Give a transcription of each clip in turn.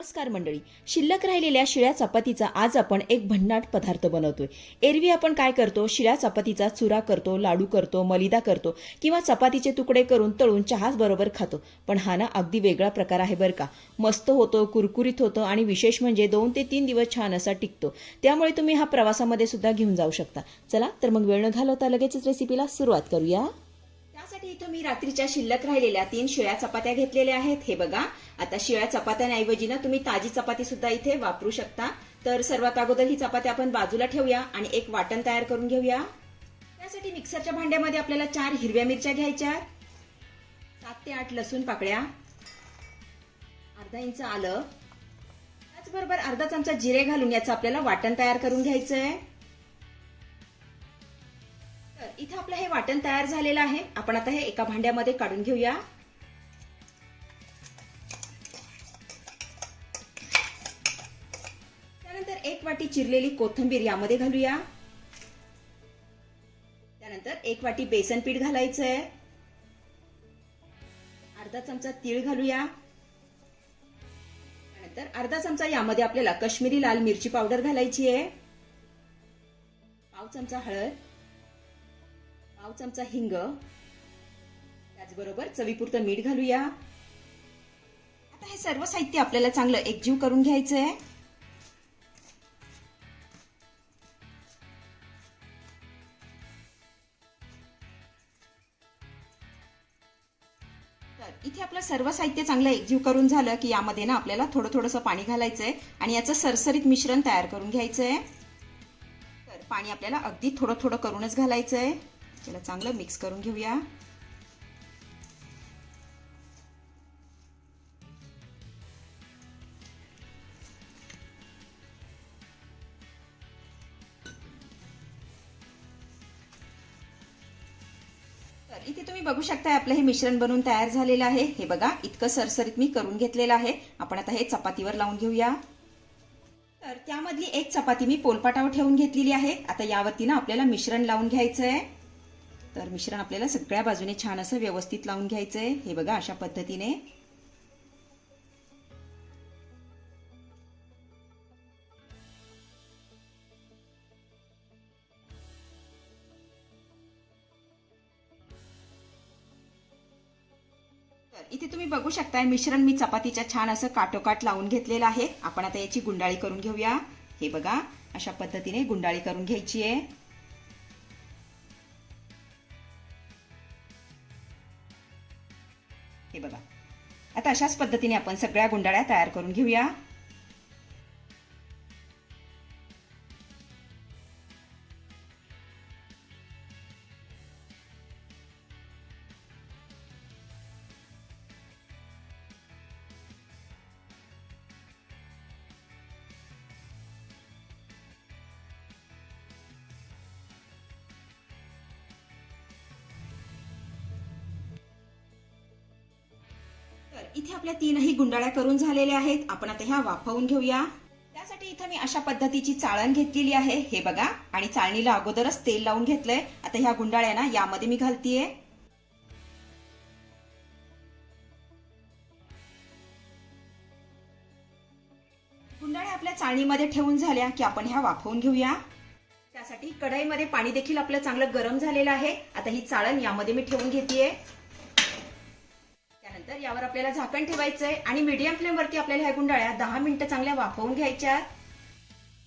नमस्कार मंडळी. शिल्लक राहिलेल्या शिळ्या चपातीचा आज आपण एक भन्नाट पदार्थ बनवतोय. एरवी आपण काय करतो? शिळ्या चपातीचा चुरा करतो लाडू करतो मलिदा करतो किंवा चपातीचे तुकडे करून तळून चहाच बरोबर खातो. पण हा ना अगदी वेगळा प्रकार आहे बरं का. मस्त होतो कुरकुरीत होतो आणि विशेष म्हणजे दोन ते तीन दिवस छान असा टिकतो. त्यामुळे तुम्ही हा प्रवासामध्ये सुद्धा घेऊन जाऊ शकता. चला तर मग वेळ न घालवता लगेचच रेसिपीला सुरुवात करूया. त्यासाठी इथं मी रात्रीच्या शिल्लक राहिलेल्या तीन शिळ्या चपात्या घेतलेल्या आहेत. हे बघा आता शिळ्या चपात्यांऐवजी ना तुम्ही ताजी चपाती सुद्धा इथे वापरू शकता. तर सर्वात अगोदर ही चपाती आपण बाजूला ठेवूया आणि एक वाटण तयार करून घेऊया. त्यासाठी मिक्सरच्या भांड्यामध्ये आपल्याला चार हिरव्या मिरच्या घ्यायच्या सात ते आठ लसूण पाकळ्या. अर्धा इंच आलं. त्याचबरोबर अर्धा चमचा जिरे घालून याचं आपल्याला वाटण तयार करून घ्यायचं आहे इथं आपलं हे वाटण तयार झालेलं आहे. आपण आता हे एका भांड्यामध्ये काढून घेऊया. त्यानंतर एक वाटी चिरलेली कोथिंबीर यामध्ये घालूया. त्यानंतर एक वाटी बेसन पीठ घालायचं आहे अर्धा चमचा तीळ घालूया. त्यानंतर अर्धा चमचा यामध्ये आपल्याला काश्मीरी लाल मिरची पावडर घालायची आहे पाव चमचा हळद. पाव चमचा हिंग. त्याचबरोबर चवीपुरतं मीठ घालूया. आता हे सर्व साहित्य आपल्याला चांगलं एकजीव करून घ्यायचं आहे तर इथे आपलं सर्व साहित्य चांगलं एकजीव करून झालं की यामध्ये ना आपल्याला थोडं थोडंसं पाणी घालायचं आहे आणि याचं सरसरीत मिश्रण तयार करून घ्यायचं आहे तर पाणी आपल्याला अगदी थोडं थोडं करूनच घालायचं आहे याला चांगलं मिक्स करून घेऊया. तर इथे तुम्ही बघू शकता आपलं हे मिश्रण बनवून तयार झालेलं आहे. हे बघा इतकं सरसरीत मी करून घेतलेलं आहे. आपण आता हे चपातीवर लावून घेऊया. तर त्यामधली एक चपाती मी पोलपाटावर ठेवून घेतलेली आहे. आता यावरती ना आपल्याला मिश्रण लावून घ्यायचं आहे तर मिश्रण आपल्याला सगळ्या बाजूने छान असं व्यवस्थित लावून घ्यायचं आहे हे बघा अशा पद्धतीने. तर इथे तुम्ही बघू शकताय मिश्रण मी चपातीच्या छान असं काटोकाट लावून घेतलेलं आहे. आपण आता याची गुंडाळी करून घेऊया. हे बघा अशा पद्धतीने गुंडाळी करून घ्यायची आहे. हे बघा. आता अशाच पद्धतीने आपण सगळ्या गुंडाळ्या तयार करून घेऊया. इथे आपल्या तीनही गुंडाळ्या करून झालेल्या आहेत. आपण आता ह्या वाफवून घेऊया. त्यासाठी इथं मी अशा पद्धतीची चाळण घेतलेली आहे. हे बघा. आणि चाळणीला अगोदरच तेल लावून घेतलंय. आता ह्या गुंडाळ्या ना यामध्ये मी घालतीये. गुंडाळ्या आपल्या चाळणीमध्ये ठेवून झाल्या की आपण ह्या वाफवून घेऊया. त्यासाठी कढईमध्ये पाणी देखील आपलं चांगलं गरम झालेलं आहे. आता ही चाळण यामध्ये मी ठेवून घेतेय. यावर आपल्याला झाकण ठेवायचं आहे आणि मीडियम फ्लेमवरती आपल्याला ह्या गुंडाळ्या दहा मिनिटं चांगल्या वाफवून घ्यायच्या.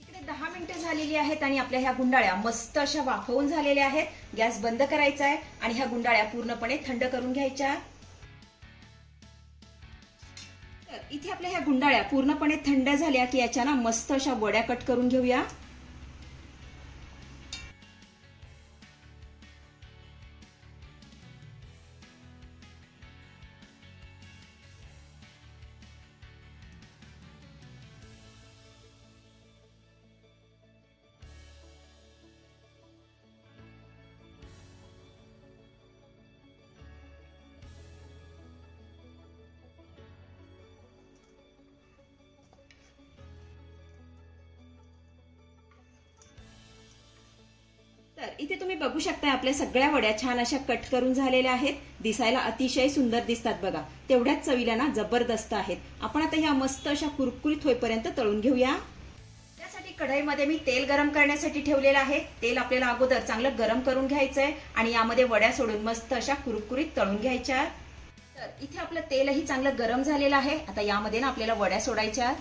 इकडे दहा मिनिटं झालेली आहेत आणि आपल्या ह्या गुंडाळ्या मस्त अशा वाफवून झालेल्या आहेत. गॅस बंद करायचा आहे आणि ह्या गुंडाळ्या पूर्णपणे थंड करून घ्यायच्या. तर इथे आपल्या ह्या गुंडाळ्या पूर्णपणे थंड झाल्या की याच्या ना मस्त अशा वड्या कट करून घेऊया. तर इथे तुम्ही बघू शकता आपल्या सगळ्या वड्या छान अशा कट करून झालेल्या आहेत. दिसायला अतिशय सुंदर दिसतात बघा. तेवढ्याच चवीला ना जबरदस्त आहेत. आपण आता ह्या मस्त अशा कुरकुरीत होईपर्यंत तळून घेऊया. त्यासाठी कढईमध्ये मी तेल गरम करण्यासाठी ठेवलेलं आहे. तेल आपल्याला अगोदर चांगलं गरम करून घ्यायचंय आणि यामध्ये वड्या सोडून मस्त अशा कुरकुरीत तळून घ्यायच्या. तर इथे आपलं तेलही चांगलं गरम झालेलं आहे. आता यामध्ये ना आपल्याला वड्या सोडायच्या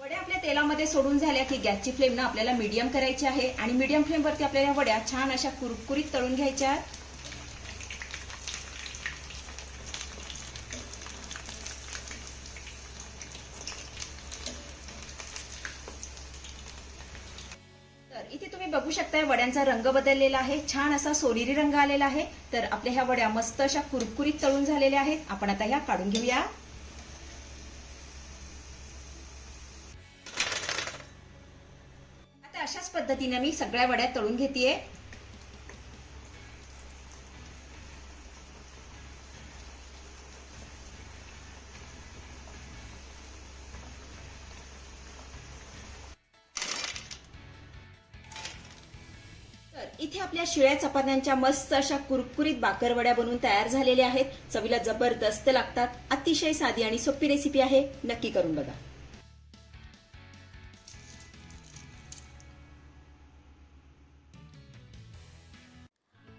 वड्या आपल्या तेलामध्ये सोडून झाल्या की गॅसची फ्लेम ना आपल्याला मीडियम करायची आहे. आणि मीडियम फ्लेमवरती आपल्याला वड्या छान अशा कुरकुरीत तळून घ्यायच्या. तर इथे तुम्ही बघू शकताय वड्यांचा रंग बदललेला आहे. छान असा सोनेरी रंग आलेला आहे. तर आपल्या ह्या वड्या मस्त अशा कुरकुरीत तळून झालेल्या आहेत. आपण आता ह्या काढून घेऊया. पद्धतीने मी सगळ्या वड्या तळून घेते तर इथे आपल्या शिळ्या चपात्यांच्या मस्त अशा कुरकुरीत बाकरवड्या बनवून तयार झालेल्या आहेत. चवीला जबरदस्त लागतात. अतिशय साधी आणि सोपी रेसिपी आहे. नक्की करून बघा.